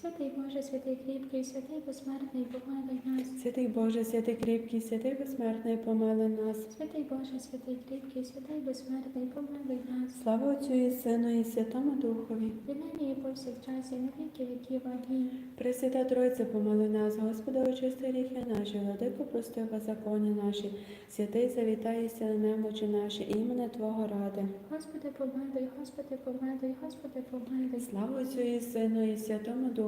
Святий Боже, святий кріпкий, святий безсмертний, помилуй нас. Святий Боже, святий кріпкий, святий безсмертний, помили нас. Святий Боже, святий кріпкий, святий безсмертний, помилуй нас. Слава Отцю і Сину і Святому Духові. І нині і повсякчас, і на віки віків. Амінь. Пресвята Тройця, помили нас, Господи, очисти гріхи наші, владико прости беззаконня наші, святий завітай і сили немочі наші, імени Твого ради. Господи, помилуй, Господи, помилуй, Господи, помилуй. Слава Отцю і Сину і Святому Духові.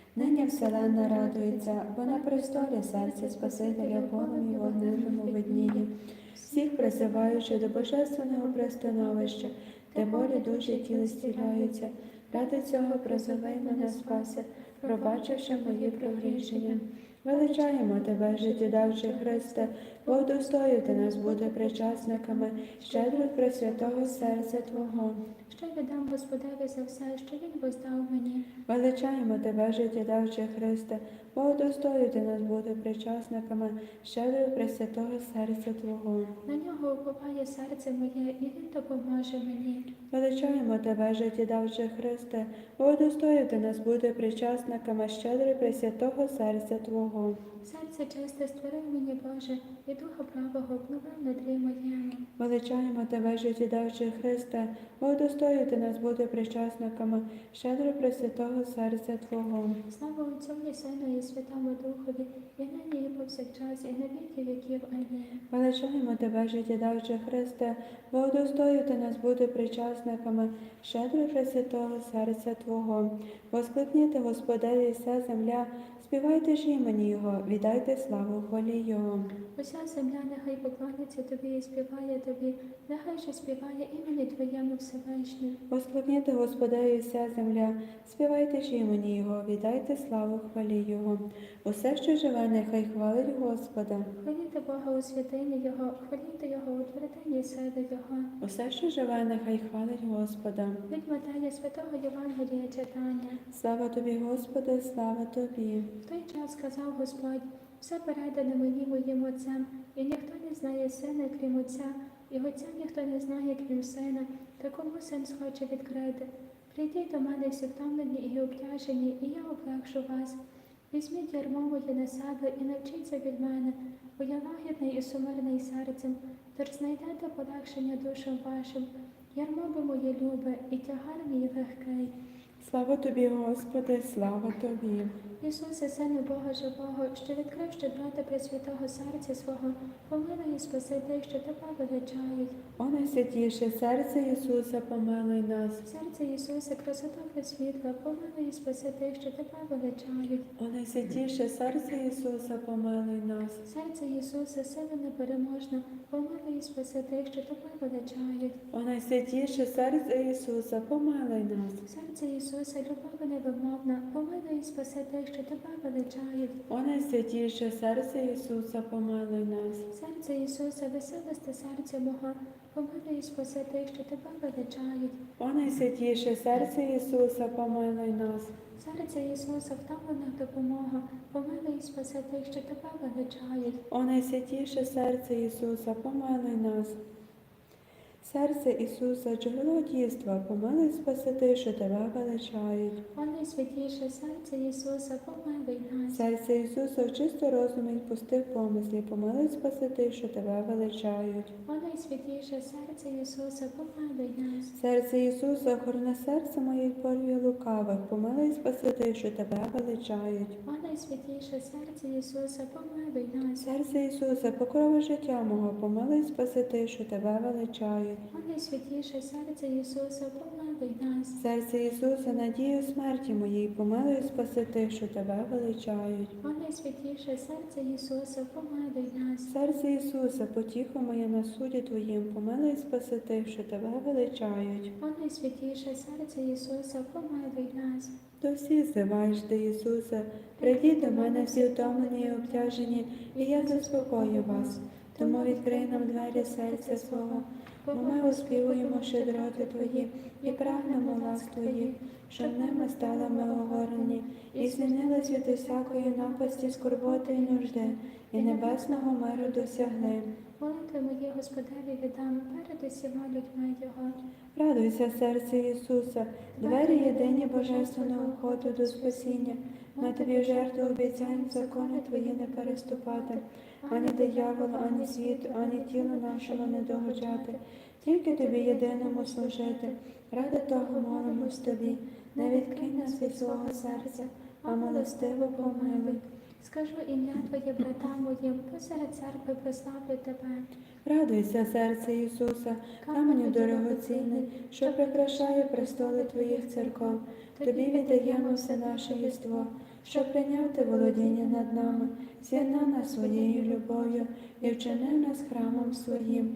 Нині вселенна радується, бо на престолі серця Спасителя і вогненному видніє, всіх призиваючи до божественного пристановища, де болі душі тіли стіляються. Ради цього призови мене спася, пробачивши мої прогрішення. Величаємо тебе, життєдавчий Христе, бо достою ти нас буде причасниками, щедро пресвятого серця Твого. Що віддам Господеві за все, що Він воздав мені. Величаємо тебе, життєдавчий Христе, бо достою ти нас буде причасниками, щедро пресвятого серця Твого. На нього уповає серце моє, і Він допоможе мені. Величаємо тебе, життєдавчий Христе, бо достою ти нас буде причасниками, щедро пресвятого серця Твого. Серце чисте створи мені, Боже, і духа правого обнови в моєму. Величаємо тебе, життєдавчий Христе, бо достою ти нас буде причасниками, щедро пресвятого серця Твого. Слава Отцю і Сину і Святому Духові, і нині і повсякчас, і на віки віків. Амінь. Величаємо тебе, життєдавчий Христе, бо достою ти нас буде причасниками, щедро пресвятого серця Твого. Воскликніте, Господеві, вся земля, співайте ж імені Його, віддайте славу хвалі Його. Уся земля нехай поклоняться тобі і співає тобі, нехай же співає імені Твоєму Всевишній. Воскликніте, Господеві, вся земля, співайте ж імені Його, віддайте славу хвалі Його. Усе, що живе, нехай хвалить Господа. Хваліте Бога у святині Його, хваліте Його у твердині сили Його. Усе, що живе, нехай хвалить Господа. Від Матея святого Євангелія читання. Слава тобі, Господи, слава тобі. В той час сказав Господь, все передане мені моїм отцем, і ніхто не знає сина, крім отця, і отця ніхто не знає, крім сина, та кому син схоче відкрити. Прийдіть до мене всі втомлені і обтяжені, і я облегшу вас. Візьміть ярмо моє на себе і навчіться від мене, бо я лагідний і сумирний серцем, тож знайдете полегшення душам вашим. Ярмо бо моє любе, і тягар мій легкий. Слава тобі, Господи, слава тобі. Ісусе, Сину Бога живого, що відкрив щедроти Пресвятого серця свого, помилуй і спаси тих, що тебе величають. О найсвятіше серце Ісуса, помилуй нас. Серце Ісуса, красота пресвітла, помилуй і спаси тих, що тебе величають. О найсвятіше серце Ісуса, помилуй нас. Серце Ісуса, сила непереможна, помилуй і спаси тих, що тебе величають. О найсвятіше серце Ісуса, помилуй нас. Серце Ісуса, любов невимовна, помилуй і спаси тих, що тебе величають. О найсвятіше серце Ісуса, помилуй нас. Серце Ісуса, веселосте мого, помилуй і спаси тих, що тебе величають. О найсвятіше серце Ісуса, помилуй нас. Серце Ісуса, втомлених допомога, помилуй і спаси тих, що тебе величають. О найсвятіше серце Ісуса, помилуй нас. Серце Ісуса, джерело дійства, помилуй спаси тих, що тебе величають. О найсвятіше серце Ісуса, помилуй нас. Серце Ісуса, чисто розум і пустих помислів, помилуй спаси тих, що тебе величають. О найсвятіше серце Ісуса, помилуй нас. Серце Ісуса, охорони серце моє від порвів лукавих, помилуй спаси тих, що тебе величають. О найсвятіше серце Ісуса, помилуй нас. Серце Ісуса, покрови життя мого, помилуй спаси тих, що тебе величають. Найсвятіше серце Ісуса, помилуй нас. Серце Ісуса, надію смерті моїй, помилуй спаси тих, що тебе величають. Найсвятіше серце Ісуса, помилуй нас. Серце Ісуса, потіху моє на суді Твоїм, помилуй спаси тих, що тебе величають. О найсвятіше серце Ісуса, помилуй нас. До всіх зиваєш ти, Ісусе, прийдіть до мене всі втомлені і обтяжені, і я заспокою вас. тому відкрий нам двері серця свого, бо ми оспівуємо щедроти Твої і прагнемо лас Твоїх, щоб ними стали ми огорені, і звільнились від усякої напасті, скорботи і нужди, і небесного миру досягли. Молитви мої Господеві віддам перед усіма людьми Його. Радуйся, серце Ісуса, двері єдині божественного входу до спасіння. Ми тобі жертву обіцяємо закони твої не переступати, ані дияволу, ані світу, ані тілу нашому не догоджати, тільки тобі єдиному служити. Ради того молимось тобі, не відкинь нас від свого серця, а милостиво помилуй. Скажу ім'я Твоє братам моїм, посеред церкви прославлю Тебе. Радуйся, серце Ісуса, каменю дорогоцінний, що прикрашає престоли Твоїх церков. Тобі віддаємо все наше єство, що прийняв ти володіння над нами, з'єднав нас своєю любов'ю і вчинив нас храмом своїм.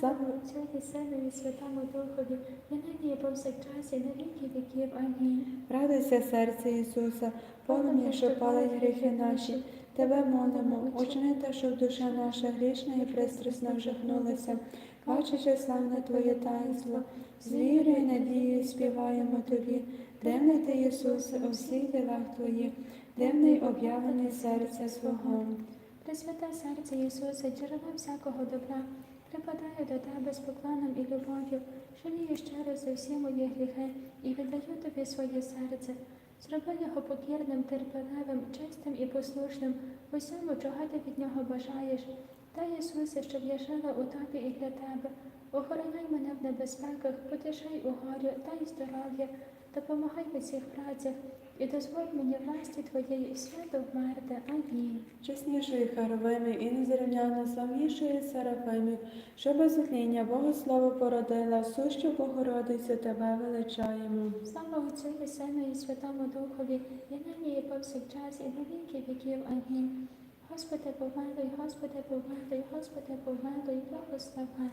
Слава Отцю і Сину і Святому Духові, і нині і повсякчас і на віки віків. Амінь. Радуйся, серце Ісуса, полум'я, що палить гріхи наші. Тебе молимо, учини те, щоб душа наша грішна і пристрасно вжахнулася, бачачи славне Твоє таїнство, з вірою і надією співаємо Тобі, дивний ти, Ісусе, у всіх ділах Твоїх, дивний об'явлений серця свого. Пресвяте серце Ісуса, джерело всякого добра, припадаю до Тебе з поклоном і любов'ю, жалію щиро за всі мої гріхи і віддаю Тобі своє серце. Зроби його покірним, терпеливим, чистим і послушним, усьому, чого ти від нього бажаєш. Дай, Ісусе, щоб я жила у Тобі і для Тебе. Охороняй мене в небезпеках, потішай у горі, дай здоров'я, допомагай в усіх працях і дозволь мені власті Твоєї свято вмерти. Амінь. Чеснішої Харовими і незрівняно славнішої Серафимів, що без утління Богослово породила, сущу Богородицю тебе величаємо. Слава Отцю і Сину і Святому Духові, і нині і повсякчас, і на віки віків. Амінь. Господи, помилуй, Господи, помилуй, Господи, помилуй, благослови.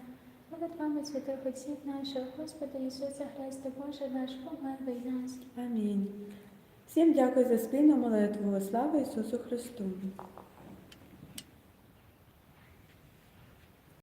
Молитвами святих отців наших, Господи Ісусе Христе, Боже наш, помилуй нас. Амінь. Всім дякую за спільну молитву. Слава Ісусу Христу!